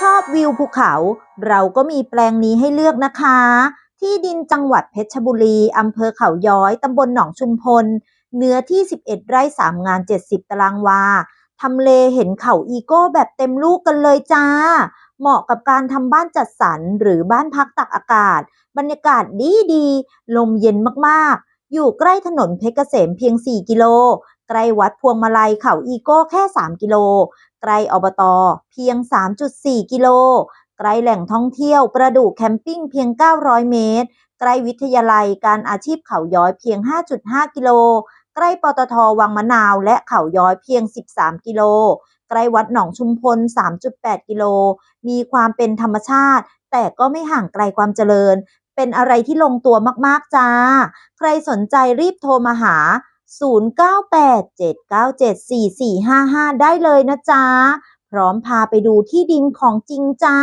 ชอบวิวภูเขา เราก็มีแปลงนี้ให้เลือกนะคะ ที่ดินจังหวัดเพชรบุรีอำเภอเขาย้อยตำบลหนองชุมพล เนื้อที่ 11 ไร่3งาน 70 ตารางวาทำเลเห็นเขาอีโก้แบบเต็มลูกกันเลยจ้า เหมาะกับการทำบ้านจัดสรรหรือบ้านพักตักอากาศ บรรยากาศดีดี ลมเย็นมากๆ อยู่ใกล้ถนนเพชรเกษมเพียง 4 กิโล ใกล้วัดพวงมาลัยเขาอีโก้แค่ 3 กิโล ใกล้อบตเพียง 3.4 กิโล ใกล้แหล่งท่องเที่ยวประดู่แคมปิ้งเพียง 900 เมตร ใกล้วิทยาลัยการอาชีพเขาย้อยเพียง 5.5 กิโล ใกล้ปตทวังมะนาวและเขาย้อยเพียง 13 กิโล ใกล้วัดหนองชุมพล 3.8 กิโล มีความเป็นธรรมชาติ แต่ก็ไม่ห่างไกลความเจริญ เป็นอะไรที่ลงตัวมาก ๆ จ้า ใครสนใจรีบโทรมาหา 0987974455 ได้เลยนะจ๊ะ พร้อมพาไปดูที่ดินของจริงจ้า